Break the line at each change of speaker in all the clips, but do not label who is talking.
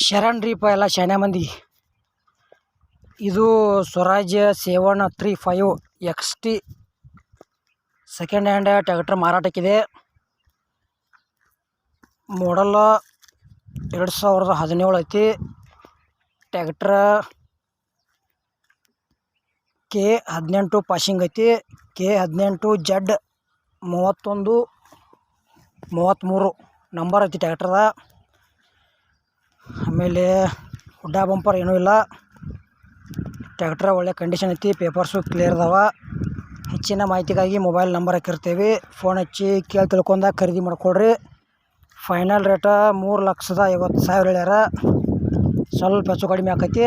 ಶರಣ್ ರೀಪ ಎಲ್ಲ ಶಾನೆ ಮಂದಿ. ಇದು Swaraj seven three five X T second hand tractor ಮಾರಾಟಕ್ಕಿದೆ. Model ಎರಡು ಸಾವಿರದ ಹದಿನೇಳು ಐತಿ. ಟ್ಯಾಕ್ಟ್ರ ಕೆ ಹದಿನೆಂಟು ಪಾಸಿಂಗ್ ಐತಿ. ಕೆ ಹದಿನೆಂಟು ಜಡ್ ಮೂವತ್ತೊಂದು ಮೂವತ್ತ್ಮೂರು ನಂಬರ್ ಐತಿ ಟ್ಯಾಕ್ಟ್ರದ. ಆಮೇಲೆ ಹುಡ್ಡ ಬಂಪರ್ ಏನೂ ಇಲ್ಲ. ಟ್ಯಾಕ್ಟ್ರ ಒಳ್ಳೆ ಕಂಡೀಷನ್ ಐತಿ ಪೇಪರ್ಸು ಕ್ಲಿಯರ್ ಅದಾವ. ಹೆಚ್ಚಿನ ಮಾಹಿತಿಗಾಗಿ ಮೊಬೈಲ್ ನಂಬರ್ ಹಾಕಿರ್ತೀವಿ. ಫೋನ್ ಹಚ್ಚಿ ಕೇಳಿ ತಿಳ್ಕೊಂಡ ಖರೀದಿ ಮಾಡಿಕೊಡ್ರಿ. ಫೈನಲ್ ರೇಟ ಮೂರು ಲಕ್ಷದ ಐವತ್ತು ಸಾವಿರ ಹೇಳ್ಯಾರ. ಸ್ವಲ್ಪ ಹೆಚ್ಚು ಕಡಿಮೆ ಆಕೈತಿ.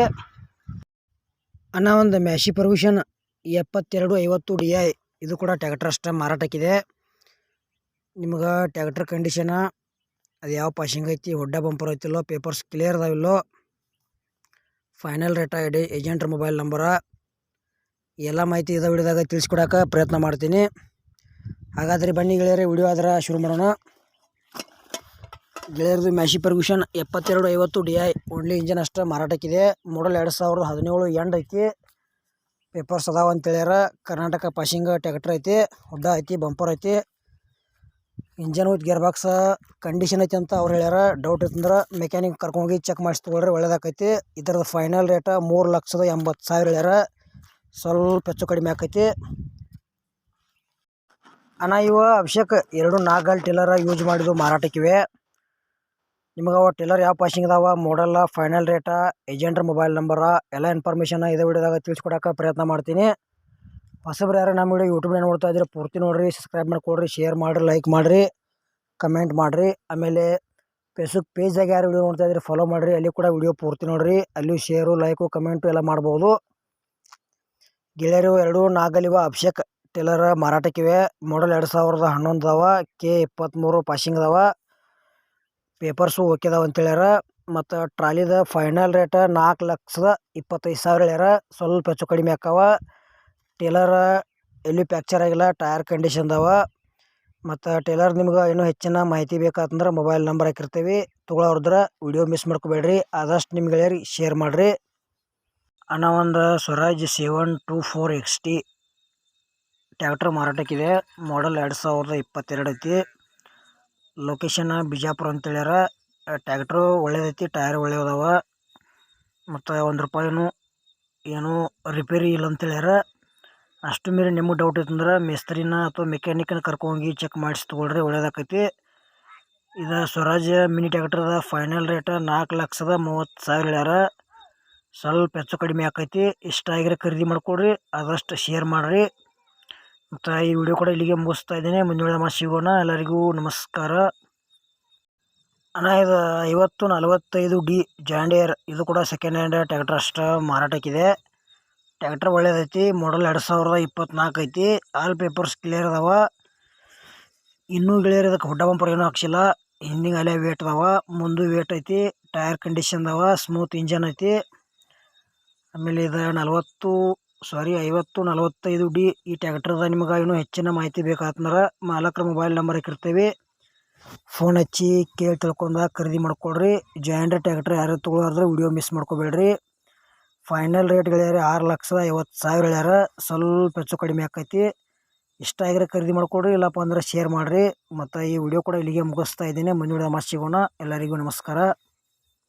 ಅನ್ನ ಒಂದು ಮ್ಯಾಶಿ ಪರ್ಮಿಷನ್ ಎಪ್ಪತ್ತೆರಡು ಐವತ್ತು ಡಿ ಐ. ಇದು ಕೂಡ ಟ್ಯಾಕ್ಟ್ರ್ ಅಷ್ಟೇ ಮಾರಾಟಕ್ಕಿದೆ. ನಿಮ್ಗೆ ಟ್ಯಾಕ್ಟ್ರ್ ಕಂಡೀಷನ ಅದು ಯಾವ ಪಾಸಿಂಗ್ ಐತಿ ಹೊಡ್ಡ ಬಂಪರ್ ಐತಿಲ್ಲೋ ಪೇಪರ್ಸ್ ಕ್ಲಿಯರ್ ಅದಾವಿಲ್ಲೋ ಫೈನಲ್ ರೇಟ ಐಡಿ ಏಜೆಂಟ್ರ ಮೊಬೈಲ್ ನಂಬರ ಎಲ್ಲ ಮಾಹಿತಿ ಇದಾವೆ ಹಿಡಿದಾಗ ತಿಳಿಸ್ಕೊಡೋಕೆ ಪ್ರಯತ್ನ ಮಾಡ್ತೀನಿ. ಹಾಗಾದ್ರೆ ಬನ್ನಿ ಗೆಳೆಯರೆ ವಿಡಿಯೋ ಆದ್ರೆ ಶುರು ಮಾಡೋಣ. ಗೆಳೆಯರದು ಮ್ಯಾಶಿ ಪರ್ಮಿಷನ್ ಎಪ್ಪತ್ತೆರಡು ಐವತ್ತು ಡಿ ಐ ಓನ್ಲಿ ಇಂಜನ್ ಅಷ್ಟೇ ಮಾರಾಟಕ್ಕಿದೆ. ಮಾಡಲ್ ಎರಡು ಸಾವಿರದ ಹದಿನೇಳು ಎಂಡ್ ಐತಿ. ಪೇಪರ್ಸ್ ಅದಾವ ಅಂತ ಹೇಳ್ಯಾರ. ಕರ್ನಾಟಕ ಪಾಸಿಂಗ್ ಟ್ಯಾಕ್ಟ್ರ್ ಐತಿ ಹುಡ್ಡ ಐತಿ ಬಂಪರ್ ಐತಿ. Engine with gear box condition ಐತಿ ಅಂತ ಅವ್ರು ಹೇಳ್ಯಾರ. ಡೌಟ್ ಇತ್ತಂದ್ರೆ ಮೆಕ್ಯಾನಿಕ್ ಕರ್ಕೊಂಡೋಗಿ ಚೆಕ್ ಮಾಡಿಸಿ ತೊಗೊಳ್ರಿ, ಒಳ್ಳೇದಾಕೈತಿ. ಇದ್ರದ್ದು ಫೈನಲ್ ರೇಟ ಮೂರು ಲಕ್ಷದ ಎಂಬತ್ತು ಸಾವಿರ ಹೇಳ್ಯಾರ. ಸ್ವಲ್ಪ ಹೆಚ್ಚು ಕಡಿಮೆ ಆಕೈತಿ. ಅಣ್ಣ, ಇವ ಅಭಿಷೇಕ್ ಎರಡು ನಾಗಲ್ ಟಿಲ್ಲರ ಯೂಸ್ ಮಾಡಿದ್ದು ಮಾರಾಟಕ್ಕಿವೆ. ನಿಮ್ಗೆ ಅವ ಟಿಲ್ಲರ್ ಯಾವ ಪಾಸಿಂಗ್ ಇದಾವ ಮಾಡಲ್ಲ ಫೈನಲ್ ರೇಟ ಏಜೆಂಟ್ರ ಮೊಬೈಲ್ ನಂಬರ ಎಲ್ಲ ಇನ್ಫಾರ್ಮೇಷನ್ ಇದೇ ವಿಡಿಯೋದಾಗ ತಿಳಿಸ್ಕೊಡಕ್ಕೆ ಪ್ರಯತ್ನ ಮಾಡ್ತೀನಿ. ಹೊಸಬ್ರು ಯಾರು ನಮ್ಮ ವಿಡಿಯೋ ಯೂಟ್ಯೂಬ್ನ ನೋಡ್ತಾ ಇದ್ರೆ ಪೂರ್ತಿ ನೋಡಿರಿ ಸಬ್ಸ್ಕ್ರೈಬ್ ಮಾಡಿಕೊಡ್ರಿ ಶೇರ್ ಮಾಡಿರಿ ಲೈಕ್ ಮಾಡಿರಿ ಕಮೆಂಟ್ ಮಾಡಿರಿ. ಆಮೇಲೆ ಫೇಸ್ಬುಕ್ ಪೇಜ್ದಾಗ ಯಾರು ವಿಡಿಯೋ ನೋಡ್ತಾ ಇದ್ರೆ ಫಾಲೋ ಮಾಡಿರಿ, ಅಲ್ಲಿ ಕೂಡ ವಿಡಿಯೋ ಪೂರ್ತಿ ನೋಡಿರಿ. ಅಲ್ಲಿ ಶೇರು ಲೈಕು ಕಮೆಂಟು ಎಲ್ಲ ಮಾಡ್ಬೋದು. ಗೆಳೆಯರು ಎರಡು, ನಾಗಲಿವ, ಅಭಿಷೇಕ್ ಟೇಲರ್ ಮಾರಾಟಕ್ಕಿವೆ. ಮಾಡಲ್ ಎರಡು ಸಾವಿರದ ಹನ್ನೊಂದು ಅವ ಕೆ ಇಪ್ಪತ್ತ್ಮೂರು ಪಾಸಿಂಗ್ ಅದಾವ. ಪೇಪರ್ಸು ಓಕೆ ಅದಾವ ಅಂತ ಹೇಳ್ಯಾರ. ಮತ್ತು ಟ್ರಾಲಿದ ಫೈನಲ್ ರೇಟ ನಾಲ್ಕು ಲಕ್ಷದ ಇಪ್ಪತ್ತೈದು ಸಾವಿರ ಹೇಳ್ಯಾರ. ಸ್ವಲ್ಪ ಹೆಚ್ಚು ಕಡಿಮೆ ಆಕಾವ ಟೇಲರ್ ಎಲ್ಲಿ ಪ್ಯಾಕ್ಚರ್ ಆಗಿಲ್ಲ, ಟೈರ್ ಕಂಡೀಷನ್ ಅದಾವ. ಮತ್ತು ಟೇಲರ್ ನಿಮ್ಗೆ ಇನ್ನೂ ಹೆಚ್ಚಿನ ಮಾಹಿತಿ ಬೇಕಾತಂದ್ರೆ ಮೊಬೈಲ್ ನಂಬರ್ ಹಾಕಿರ್ತೀವಿ. ತೊಗೊಳೋರ್ದ್ರ ವಿಡಿಯೋ ಮಿಸ್ ಮಾಡ್ಕೋಬೇಡ್ರಿ. ಆದಷ್ಟು ನಿಮ್ಗೆ ಗೆಳೆಯರಿಗೆ ಶೇರ್ ಮಾಡಿರಿ. ಅಣ್ಣ ಒಂದು Swaraj seven two four X T. Tractor ಮಾರಾಟಕ್ಕಿದೆ. Model ಎರಡು ಸಾವಿರದ ಇಪ್ಪತ್ತೆರಡು ಐತಿ. ಲೊಕೇಶನ್ ಬಿಜಾಪುರ ಅಂತ ಹೇಳ್ಯಾರ. ಟ್ಯಾಕ್ಟ್ರು ಒಳ್ಳೇದೈತಿ, ಟೈರ್ ಒಳ್ಳೆಯದವ ಮತ್ತು ಒಂದು ರೂಪಾಯಿನೂ ಏನೂ ರಿಪೇರಿ ಇಲ್ಲ ಅಂತ ಹೇಳ್ಯಾರ. ಅಷ್ಟು ಮೀರಿ ನಿಮಗೆ ಡೌಟ್ ಇತ್ತಂದ್ರೆ ಮೇಸ್ತ್ರಿನ ಅಥವಾ ಮೆಕ್ಯಾನಿಕ್ನ ಕರ್ಕೊಂಡೋಗಿ ಚೆಕ್ ಮಾಡಿಸಿ ತೊಗೊಳ್ರಿ ಒಳ್ಳೆಯದಾಕೈತಿ ಇದು ಸ್ವರಾಜ್ ಮಿನಿ ಟ್ಯಾಕ್ಟ್ರದ ಫೈನಲ್ ರೇಟ ನಾಲ್ಕು ಲಕ್ಷದ ಮೂವತ್ತು ಸಾವಿರ ಹೇಳ್ಯಾರ. ಸ್ವಲ್ಪ ಹೆಚ್ಚು ಕಡಿಮೆ ಆಕೈತಿ. ಇಷ್ಟ ಆಗಿರೋ ಖರೀದಿ ಮಾಡಿಕೊಡ್ರಿ, ಆದಷ್ಟು ಶೇರ್ ಮಾಡಿರಿ. ಮತ್ತು ಈ ವಿಡಿಯೋ ಕೂಡ ಇಲ್ಲಿಗೆ ಮುಗಿಸ್ತಾ ಇದ್ದೀನಿ. ಮುಂದಿನ ಮಾತು ಸಿಗೋಣ. ಎಲ್ಲರಿಗೂ ನಮಸ್ಕಾರ. ಅಣ್ಣ, ಇದು ಐವತ್ತು ನಲವತ್ತೈದು ಡಿ ಜಾಂಡಿಯರ್ ಇದು ಕೂಡ ಸೆಕೆಂಡ್ ಹ್ಯಾಂಡ್ ಟ್ಯಾಕ್ಟ್ರ್ ಅಷ್ಟು ಮಾರಾಟಕ್ಕಿದೆ. ಟ್ಯಾಕ್ಟ್ರ್ ಒಳ್ಳೇದೈತಿ ಮಾಡಲ್ ಎರಡು ಸಾವಿರದ ಇಪ್ಪತ್ನಾಲ್ಕು ಐತಿ ಆಲ್ ಪೇಪರ್ಸ್ ಕ್ಲಿಯರ್ ಅದಾವ. ಇನ್ನೂ ಗೆಳೆಯರು, ಇದಕ್ಕೆ ಹುಡ್ಡ ಬಂಪರ್ ಏನೂ ಹಾಕ್ಸಿಲ್ಲ. ಹಿಂದಿನ ಅಲೆ ವೇಟ್ ಅದಾವ, ಮುಂದೆ ವೇಟ್ ಐತಿ ಟೈರ್ ಕಂಡೀಷನ್ ಅದಾವ ಸ್ಮೂತ್ ಇಂಜನ್ ಐತಿ. ಆಮೇಲೆ ಇದು ನಲ್ವತ್ತು ಸಾರಿ ಐವತ್ತು, ನಲವತ್ತೈದು ಡಿ, ಈ ಟ್ಯಾಕ್ಟ್ರದ ನಿಮ್ಗೆ ಇನ್ನೂ ಹೆಚ್ಚಿನ ಮಾಹಿತಿ ಬೇಕಾತಂದ್ರೆ ಮಾಲಕರ ಮೊಬೈಲ್ ನಂಬರ್ ಹಾಕಿರ್ತೀವಿ. ಫೋನ್ ಹಚ್ಚಿ ಕೇಳಿ ತಿಳ್ಕೊಂಡ ಖರೀದಿ ಮಾಡ್ಕೊಳ್ರಿ. ಜಾಯಿಂಟ್ ಟ್ಯಾಕ್ಟ್ರ್ ಯಾರು ತೊಗೊಳಾರ್ದ್ರೆ ವಿಡಿಯೋ ಮಿಸ್ ಮಾಡ್ಕೋಬೇಡ್ರಿ. ಫೈನಲ್ ರೇಟ್ ಗೆಳೆಯರೆ ಆರು ಲಕ್ಷದ ಐವತ್ತು ಸಾವಿರ ಹೇಳ್ಯಾರ ಸ್ವಲ್ಪ ಹೆಚ್ಚು ಕಡಿಮೆ ಆಕೈತಿ. ಇಷ್ಟ ಆಗಿರೋ ಖರೀದಿ ಮಾಡಿಕೊಡ್ರಿ, ಇಲ್ಲಪ್ಪ ಅಂದ್ರೆ ಶೇರ್ ಮಾಡಿರಿ. ಮತ್ತು ಈ ವಿಡಿಯೋ ಕೂಡ ಇಲ್ಲಿಗೆ ಮುಗಿಸ್ತಾ ಇದ್ದೀನಿ. ಮುಂದಿನ ವಿಡಿಯೋ ಸಿಗೋಣ. ಎಲ್ಲರಿಗೂ ನಮಸ್ಕಾರ.